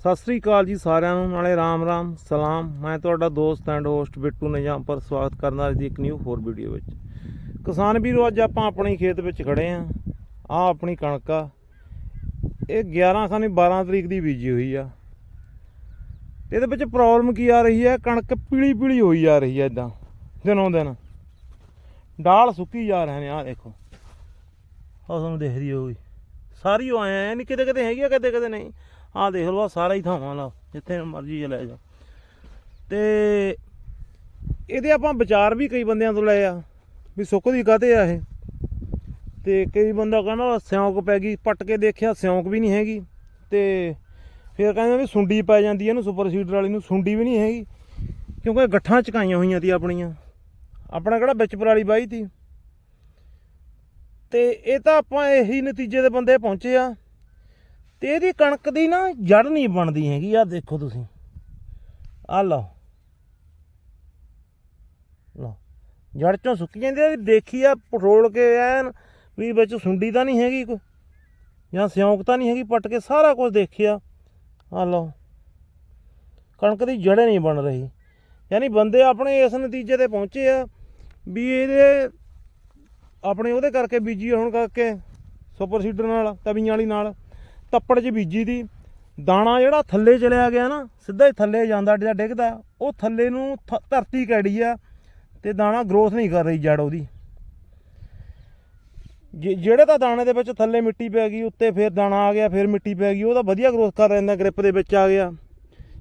ਸਤਿ ਸ੍ਰੀ ਅਕਾਲ ਜੀ ਸਾਰਿਆਂ ਨੂੰ, ਨਾਲੇ ਰਾਮ ਰਾਮ, ਸਲਾਮ। ਮੈਂ ਤੁਹਾਡਾ ਦੋਸਤ ਐਂਡ ਹੋਸਟ ਬਿੱਟੂ ਨਿਜਾਮ ਪਰ ਸਵਾਗਤ ਕਰਨਾ ਅੱਜ ਦੀ ਇੱਕ ਨਿਊ ਹੋਰ ਵੀਡੀਓ ਵਿੱਚ। ਕਿਸਾਨ ਵੀਰੋ, ਅੱਜ ਆਪਾਂ ਆਪਣੇ ਖੇਤ ਵਿੱਚ ਖੜੇ ਆਂ। ਆ ਆਪਣੀ ਕਣਕ ਆ। ਇਹ 11 ਖਾਨੀ 12 ਤਰੀਕ ਦੀ ਬੀਜੀ ਹੋਈ ਆ। ਇਹਦੇ ਵਿੱਚ ਪ੍ਰੋਬਲਮ ਕੀ ਆ ਰਹੀ ਹੈ? ਕਣਕ ਪੀਲੀ ਪੀਲੀ ਹੋਈ ਜਾ ਰਹੀ ਹੈ ਇਦਾਂ, ਦਿਨੋਂ ਦਿਨ। ਡਾਲ ਸੁੱਕੀ ਜਾ ਰਹੇ ਨੇ ਆ ਦੇਖੋ। ਆ ਤੁਹਾਨੂੰ ਦਿਖਦੀ ਹੋਊਗੀ। ਸਾਰੀ ਉਹ ਆਏ ਨਹੀਂ ਕਿਤੇ ਕਿਤੇ ਹੈਗੀ ਆ, ਕਿਤੇ ਕਿਤੇ ਨਹੀਂ। ਆਹ ਦੇਖ ਲਓ ਸਾਰਾ ਹੀ ਥਾਵਾਂ ਲਾ, ਜਿੱਥੇ ਮਰਜ਼ੀ ਚਲੇ ਜਾ ਤੇ ਇਹਦੇ ਆਪਾਂ ਵਿਚਾਰ ਵੀ ਕਈ ਬੰਦਿਆਂ ਤੋਂ ਲਏ ਆ, ਵੀ ਸੁੱਕਦੀ ਕਾਤੇ ਆ ਇਹ? ਤੇ ਕਈ ਬੰਦਾ ਕਹਿੰਦਾ ਸਿਉਂਕ ਪੈ ਗਈ, ਪੱਟ ਕੇ ਦੇਖਿਆ ਸਿਉਂਕ ਵੀ ਨਹੀਂ ਹੈਗੀ। ਤੇ ਫਿਰ ਕਹਿੰਦੇ ਵੀ ਸੁੰਡੀ ਪੈ ਜਾਂਦੀ ਹੈ ਇਹਨੂੰ, ਸੁਪਰ ਸੀਡਰ ਵਾਲੀ ਨੂੰ, ਸੁੰਡੀ ਵੀ ਨਹੀਂ ਹੈਗੀ। ਕਿਉਂਕਿ ਗੱਠਾਂ ਚਕਾਈਆਂ ਹੋਈਆਂ ਤੀ ਆਪਣੀਆਂ। ਆਪਣਾ ਕਿਹੜਾ ਵਿੱਚ ਪਰਾਲੀ ਬਾਈ ਤੀ? ਤੇ ਇਹ ਤਾਂ ਆਪਾਂ ਇਹੀ ਨਤੀਜੇ ਦੇ ਬੰਦੇ ਪਹੁੰਚੇ ਆ। ਤੇ ਇਹਦੀ ਕਣਕ ਦੀ ਨਾ ਜੜ ਨਹੀਂ ਬਣਦੀ ਹੈਗੀ ਆ ਦੇਖੋ ਤੁਸੀਂ। ਆ ਲਓ। ਲਓ। ਜੜ ਚੋਂ ਸੁੱਕ ਜਾਂਦੀ ਆ, ਦੇਖੀ ਆ ਪਟਰੋਲ ਕੇ ਐਨ ਵੀ ਵਿੱਚ ਸੁੰਡੀ ਤਾਂ ਨਹੀਂ ਹੈਗੀ ਕੋਈ, ਜਾਂ ਸਿਉਂਕ ਤਾਂ ਨਹੀਂ ਹੈਗੀ, ਪੱਟ ਕੇ ਸਾਰਾ ਕੁਝ ਦੇਖਿਆ। ਆ ਲਓ। ਕਣਕ ਦੀ ਜੜ ਨਹੀਂ ਬਣ ਰਹੀ। ਯਾਨੀ ਬੰਦੇ ਆਪਣੇ ਇਸ ਨਤੀਜੇ ਤੇ ਪਹੁੰਚੇ ਆ ਵੀ ਇਹਦੇ ਆਪਣੇ ਉਹਦੇ ਕਰਕੇ ਬੀਜੀ ਹੋਣ ਕਰਕੇ, ਸੁਪਰ ਸੀਡਰ ਨਾਲ, ਤਵੀਆਂ ਵਾਲੀ ਨਾਲ। ਤੱਪੜ 'ਚ ਬੀਜੀ ਦੀ, ਦਾਣਾ ਜਿਹੜਾ ਥੱਲੇ ਚਲਿਆ ਗਿਆ ਨਾ, ਸਿੱਧਾ ਹੀ ਥੱਲੇ ਜਾਂਦਾ ਜਿਹੜਾ ਡਿੱਗਦਾ। ਉਹ ਥੱਲੇ ਨੂੰ ਥ- ਧਰਤੀ ਕੈੜੀ ਆ ਤੇ ਦਾਣਾ ਗਰੋਥ ਨਹੀਂ ਕਰ ਰਹੀ ਜੜ ਉਹਦੀ। ਜਿਹੜੇ ਤਾਂ ਦਾਣੇ ਦੇ ਵਿੱਚ ਥੱਲੇ ਮਿੱਟੀ ਪੈ ਗਈ, ਉੱਤੇ ਫਿਰ ਦਾਣਾ ਆ ਗਿਆ, ਫਿਰ ਮਿੱਟੀ ਪੈ ਗਈ ਉਹਦਾ ਵਧੀਆ ਗਰੋਥ ਕਰ ਰਹਿੰਦਾ ਗ੍ਰਿਪ ਦੇ ਵਿੱਚ ਆ ਗਿਆ।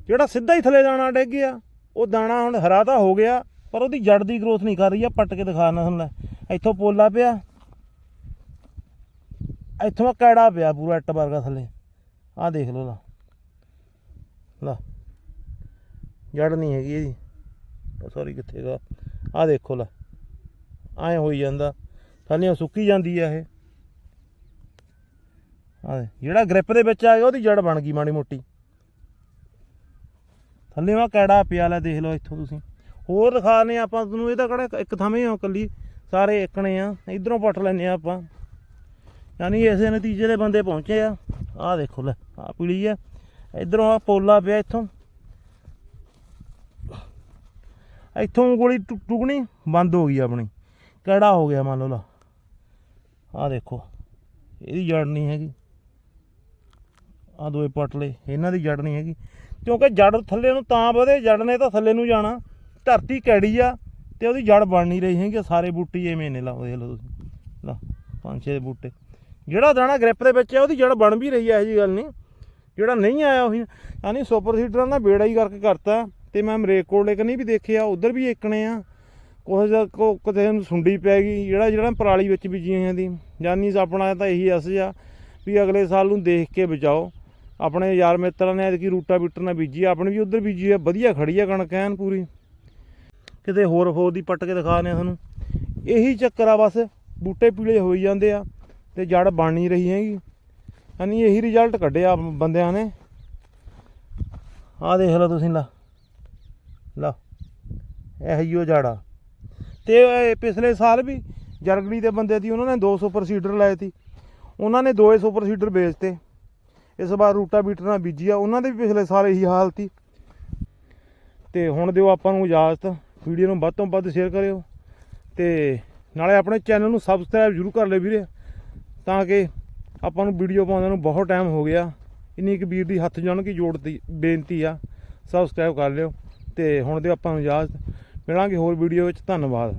ਜਿਹੜਾ ਸਿੱਧਾ ਹੀ ਥੱਲੇ ਦਾਣਾ ਡਿੱਗ ਗਿਆ, ਉਹ ਦਾਣਾ ਹੁਣ ਹਰਾ ਤਾਂ ਹੋ ਗਿਆ, ਪਰ ਉਹਦੀ ਜੜ ਦੀ ਗਰੋਥ ਨਹੀਂ ਕਰ ਰਹੀ ਆ ਪੱਟ ਕੇ ਦਿਖਾਣਾ ਤੁਹਾਨੂੰ ਲੈ ਇੱਥੋਂ ਪੋਲਾ ਪਿਆ ਇੱਥੋਂ ਆ ਕੈੜਾ ਪਿਆ ਪੂਰਾ ਇੱਟ ਵਰਗਾ ਥੱਲੇ। ਆਹ ਦੇਖ ਲਓ ਲਾ। ਲਾ। ਜੜ ਨਹੀਂ ਹੈਗੀ ਇਹਦੀ। ਸੌਰੀ ਕਿੱਥੇ ਗਾ? ਆਹ ਦੇਖੋ ਲਾ। ਐਂ ਹੋਈ ਜਾਂਦਾ। ਥੱਲੇ ਸੁੱਕੀ ਜਾਂਦੀ ਆ ਇਹ। ਆਹ ਜਿਹੜਾ ਗ੍ਰਿਪ ਦੇ ਵਿੱਚ ਆ ਗਿਆ, ਉਹਦੀ ਜੜ ਬਣ ਗਈ ਮਾੜੀ ਮੋਟੀ। ਥੱਲੇ ਵਾ ਕੈੜਾ ਪਿਆ ਲੈ, ਦੇਖ ਲਓ ਇੱਥੋਂ ਤੁਸੀਂ। ਹੋਰ ਦਿਖਾਣੇ ਆਪਾਂ ਤੁਹਾਨੂੰ, ਇਹ ਤਾਂ ਕਿਹੜਾ ਇੱਕ ਥਾਵੇਂ ਆ ਕੱਲੀ। ਸਾਰੇ ਇੱਕਣੇ ਆ। ਇਧਰੋਂ ਪੱਟ ਲੈਨੇ ਆ ਆਪਾਂ। ਯਾਨੀ ਇਸੇ ਨਤੀਜੇ ਦੇ ਬੰਦੇ ਪਹੁੰਚੇ ਆ। ਆਹ ਦੇਖੋ ਲੈ ਆ ਪੀਲੀ ਆ। ਇਧਰੋਂ ਆ ਪੋਲਾ ਪਿਆ ਇੱਥੋਂ। ਇੱਥੋਂ ਗੋਲੀ ਟੁ- ਟੁਕਣੀ, ਬੰਦ ਹੋ ਗਈ ਆਪਣੀ। ਕਿਹੜਾ ਹੋ ਗਿਆ ਮੰਨ ਲਓ ਲਾ। ਆਹ ਦੇਖੋ, ਇਹਦੀ ਜੜ ਨਹੀਂ ਹੈਗੀ। ਆ ਦੋਏ ਪੱਟ ਇਹਨਾਂ ਦੀ ਜੜ ਨਹੀਂ ਹੈਗੀ। ਕਿਉਂਕਿ ਜੜ ਥੱਲੇ ਨੂੰ ਤਾਂ ਵਧੇ ਜੜ ਨੇ ਤਾਂ ਥੱਲੇ ਨੂੰ ਜਾਣਾ। ਧਰਤੀ ਕੈੜੀ ਆ ਤੇ ਉਹਦੀ ਜੜ ਬਣ ਨਹੀਂ ਰਹੀ ਹੈਗੀ ਸਾਰੇ ਬੂਟੀ ਐਵੇਂ ਨੇ ਲਾ ਦੇਖ ਲਓ ਤੁਸੀਂ। ਲਾ ਪੰਜ ਛੇ ਬੂਟੇ। ਜਿਹੜਾ ਦਾਣਾ ਗ੍ਰਿਪ ਦੇ ਵਿੱਚ ਹੈ ਉਹਦੀ ਜੜ ਬਣ ਵੀ ਰਹੀ ਹੈ ਇਹੋ ਜੀ ਗੱਲ ਨਹੀਂ। ਜਿਹੜਾ ਨਹੀਂ ਆਇਆ ਉਹੀ, ਯਾਨੀ ਸੁਪਰ ਸੀਡਰਾਂ ਦਾ ਬੇੜਾ ਹੀ ਕਰਕੇ ਕਰਤਾ। ਤੇ ਮੈਂ ਮਰੇਕ ਕੋਲੇ ਕਨੀ ਵੀ ਦੇਖਿਆ, ਉਧਰ ਵੀ ਏਕਣੇ ਆ। ਕੁਝ ਕੋ, ਕਿਤੇ ਨੂੰ ਸੁੰਡੀ ਪੈ ਗਈ, ਜਿਹੜਾ ਜਿਹੜਾ ਪਰਾਲੀ ਵਿੱਚ ਬੀਜੀਆਂ ਹੋਈਆਂ ਯਾਨੀ ਆਪਣਾ ਤਾਂ ਇਹੀ ਅਸ ਆ ਵੀ ਅਗਲੇ ਸਾਲ ਨੂੰ ਦੇਖ ਕੇ ਬਚਾਓ। ਆਪਣੇ ਯਾਰ ਮਿੱਤਰਾਂ ਨੇ ਐਤਕੀ ਰੂਟਾ ਬੀਟਰ ਨਾਲ ਬੀਜੀ ਆਪਣੀ ਵੀ ਉਧਰ ਬੀਜੀ ਆ, ਵਧੀਆ ਖੜੀ ਆ ਕਣਕ ਐਨ ਪੂਰੀ। ਕਿਤੇ ਹੋਰ ਹੋਰ ਦੀ ਪੱਟ ਕੇ ਦਿਖਾਣੇ ਤੁਹਾਨੂੰ। ਇਹੀ ਚੱਕਰ ਆ ਬਸ, ਬੂਟੇ ਪੀਲੇ ਹੋਈ ਜਾਂਦੇ ਆ। ਤੇ ਜੜ ਬਣ ਨਹੀਂ ਰਹੀ ਹੈਗੀ। ਯਾਨੀ ਇਹੀ ਰਿਜ਼ਲਟ ਕੱਢਿਆ ਬੰਦਿਆਂ ਨੇ। ਆਹ ਦੇਖ ਲਓ ਤੁਸੀਂ ਲਾ। ਲਾ। ਇਹ ਹੀ ਉਹ ਜੜਾ ਤੇ ਪਿਛਲੇ ਸਾਲ ਵੀ ਜਰਗੜੀ ਦੇ ਬੰਦੇ ਦੀ ਉਹਨਾਂ ਨੇ 200 ਸੁਪਰ ਸੀਡਰ ਲਾਏ ਸੀ। ਉਹਨਾਂ ਨੇ ਦੋਏ ਸੁਪਰ ਸੀਡਰ ਵੇਚਤੇ। ਇਸ ਵਾਰ ਰੂਟਾ ਬੀਟਰ ਨਾਲ ਬੀਜੀ ਆ। ਉਹਨਾਂ ਦੇ ਵੀ ਪਿਛਲੇ ਸਾਲ ਇਹੀ ਹਾਲ ਸੀ। ਤੇ ਹੁਣ ਦਿਓ ਆਪਾਂ ਨੂੰ ਇਜਾਜ਼ਤ। ਵੀਡੀਓ ਨੂੰ ਵੱਧ ਤੋਂ ਵੱਧ ਸ਼ੇਅਰ ਕਰਿਓ। ਤੇ ਨਾਲੇ ਆਪਣੇ ਚੈਨਲ ਨੂੰ ਸਬਸਕ੍ਰਾਈਬ ਜ਼ਰੂਰ ਕਰ ਲਿਓ ਵੀਰੇ। ਤਾਂ ਕਿ ਆਪਾਂ ਨੂੰ ਵੀਡੀਓ ਪਾਉਂਦਿਆਂ ਨੂੰ ਬਹੁਤ ਟਾਈਮ ਹੋ ਗਿਆ। ਇੰਨੀ ਇੱਕ ਵੀਰ ਦੀ ਹੱਥ ਜੋੜ ਕੇ ਜੋੜਦੀ ਬੇਨਤੀ ਆ। ਸਬਸਕ੍ਰਾਈਬ ਕਰ ਲਿਓ ਤੇ ਹੁਣ ਦਿਓ ਆਪਾਂ ਨੂੰ ਇਜਾਜ਼ਤ। ਮਿਲਾਂਗੇ ਹੋਰ ਵੀਡੀਓ ਵਿੱਚ। ਧੰਨਵਾਦ।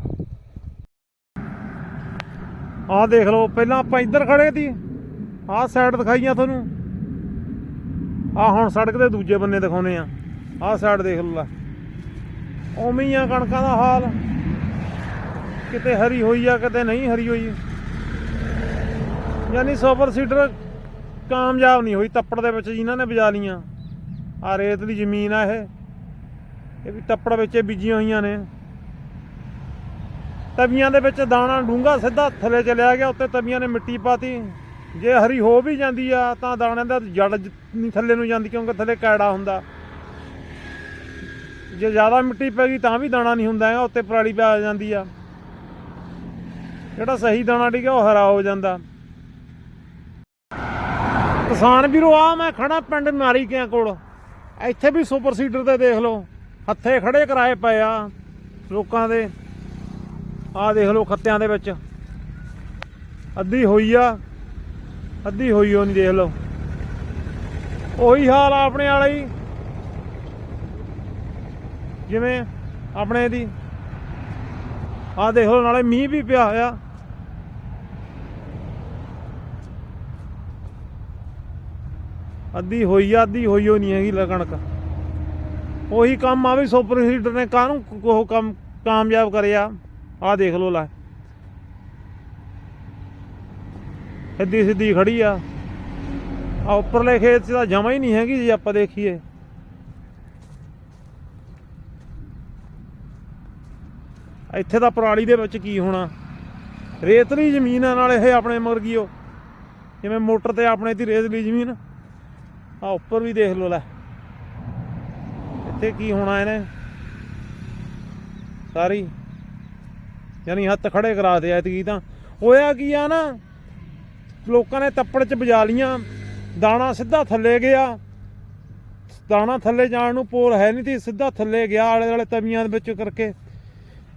ਆਹ ਦੇਖ ਲਓ, ਪਹਿਲਾਂ ਆਪਾਂ ਇੱਧਰ ਖੜੇ ਸੀ। ਆਹ ਸਾਈਡ ਦਿਖਾਈਆਂ ਤੁਹਾਨੂੰ। ਆਹ ਹੁਣ ਸੜਕ ਦੇ ਦੂਜੇ ਬੰਨੇ ਦਿਖਾਉਨੇ ਆ। ਆਹ ਸਾਈਡ ਦੇਖ ਲਓ ਲੈ। ਉਵੇਂ ਹੀ ਆ ਕਣਕਾਂ ਦਾ ਹਾਲ। ਕਿਤੇ ਹਰੀ ਹੋਈ ਆ, ਕਿਤੇ ਨਹੀਂ ਹਰੀ ਹੋਈ। ਯਾਨੀ ਸੁਪਰ ਸੀਡਰ ਕਾਮਯਾਬ ਨਹੀਂ ਹੋਈ, ਤੱਪੜ ਦੇ ਵਿੱਚ ਜਿਨ੍ਹਾਂ ਨੇ ਬਜਾ ਲੀਆਂ ਆ ਰੇਤ ਦੀ ਜ਼ਮੀਨ ਆ ਇਹ। ਇਹ ਵੀ ਤੱਪੜ ਵਿੱਚ ਬੀਜੀਆਂ ਹੋਈਆਂ ਨੇ। ਤਵੀਆਂ ਦੇ ਵਿੱਚ ਦਾਣਾ ਡੂੰਗਾ ਸਿੱਧਾ ਥੱਲੇ ਚਲਿਆ ਗਿਆ, ਉੱਤੇ ਤਵੀਆਂ ਨੇ ਮਿੱਟੀ ਪਾਤੀ। ਜੇ ਹਰੀ ਹੋ ਵੀ ਜਾਂਦੀ ਆ, ਤਾਂ ਦਾਣੇ ਦਾ ਜੜ ਨਹੀਂ ਥੱਲੇ ਨੂੰ ਜਾਂਦੀ, ਕਿਉਂਕਿ ਥੱਲੇ ਕੈੜਾ ਹੁੰਦਾ। ਜੇ ਜ਼ਿਆਦਾ ਮਿੱਟੀ ਪੈ ਗਈ, ਤਾਂ ਵੀ ਦਾਣਾ ਨਹੀਂ ਹੁੰਦਾ ਹੈਗਾ, ਉੱਤੇ ਪਰਾਲੀ ਪੈ ਜਾਂਦੀ ਆ। ਜਿਹੜਾ ਸਹੀ ਦਾਣਾ ਡਿੱਗਿਆ, ਉਹ ਹਰਾ ਹੋ ਜਾਂਦਾ। ਕਿਸਾਨ ਵੀਰੋ ਆ ਮੈਂ ਖੜਾ ਪਿੰਡ ਨਾਰੀ ਕਿਆਂ ਕੋਲ। ਇੱਥੇ ਵੀ ਸੁਪਰ ਸੀਡਰ ਤੇ ਦੇਖ ਲਓ। ਹੱਥੇ ਖੜੇ ਕਰਾਏ ਪਏ ਆ ਲੋਕਾਂ ਦੇ। ਆ ਦੇਖ ਲਓ ਖੱਤਿਆਂ ਦੇ ਵਿੱਚ। ਅੱਧੀ ਹੋਈ ਆ, ਅੱਧੀ ਹੋਈ ਉਹ ਨਹੀਂ ਦੇਖ ਲਓ। ਉਹੀ ਹਾਲ ਆ ਆਪਣੇ ਵਾਲਾ ਹੀ। ਜਿਵੇਂ ਆਪਣੇ ਦੀ। ਆ ਦੇਖ ਲਓ, ਨਾਲੇ ਮੀਂਹ ਵੀ ਪਿਆ ਹੋਇਆ। ਅੱਧੀ ਹੋਈ ਆ, ਅੱਧੀ ਹੋਈ ਉਹ ਨਹੀਂ ਹੈਗੀ ਕਣਕ। ਉਹੀ ਕੰਮ ਆ ਵੀ ਸੁਪਰ ਹੀਟਰ ਨੇ ਕਾਹਨੂੰ ਉਹ ਕੰਮ ਕਾਮਯਾਬ ਕਰਿਆ। ਆਹ ਦੇਖ ਲਓ ਲੈ। ਸਿੱਧੀ ਸਿੱਧੀ ਖੜੀ ਆ। ਆ ਉੱਪਰਲੇ ਖੇਤ 'ਚ ਤਾਂ ਜਮਾ ਹੀ ਨਹੀਂ ਹੈਗੀ ਜੇ, ਆਪਾਂ ਦੇਖੀਏ। ਇੱਥੇ ਤਾਂ ਪਰਾਲੀ ਦੇ ਵਿੱਚ ਕੀ ਹੋਣਾ। ਰੇਤਲੀ ਜ਼ਮੀਨ ਨਾਲ ਇਹ ਆਪਣੇ ਮੁਰਗੀਓ। ਜਿਵੇਂ ਮੋਟਰ ਤੇ ਆਪਣੇ ਦੀ ਰੇਤਲੀ ਜ਼ਮੀਨ। ਆ ਉੱਪਰ ਵੀ ਦੇਖ ਲੋ ਲੈ। ਇੱਥੇ ਕੀ ਹੋਣਾ ਇਹਨੇ? ਸਾਰੀ। ਯਾਨੀ ਹੱਥ ਖੜੇ ਕਰਾ ਦੇ ਐਤਕੀ ਤਾਂ। ਹੋਇਆ ਕੀ ਆ ਨਾ? ਲੋਕਾਂ ਨੇ ਤੱਪੜ ਚ ਵਜਾ ਲੀਆਂ। ਦਾਣਾ ਸਿੱਧਾ ਥੱਲੇ ਗਿਆ। ਦਾਣਾ ਥੱਲੇ ਜਾਣ ਨੂੰ ਪੋਲ ਹੈ ਨਹੀਂ ਤੇ ਸਿੱਧਾ ਥੱਲੇ ਗਿਆ ਆਲੇ ਵਾਲੇ ਤਵੀਆਂ ਦੇ ਵਿੱਚ ਕਰਕੇ।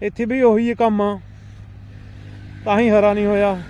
ਇੱਥੇ ਵੀ ਉਹੀ ਕੰਮ ਆ। ਤਾਂ ਹੀ ਹਰਾ ਨਹੀਂ ਹੋਇਆ।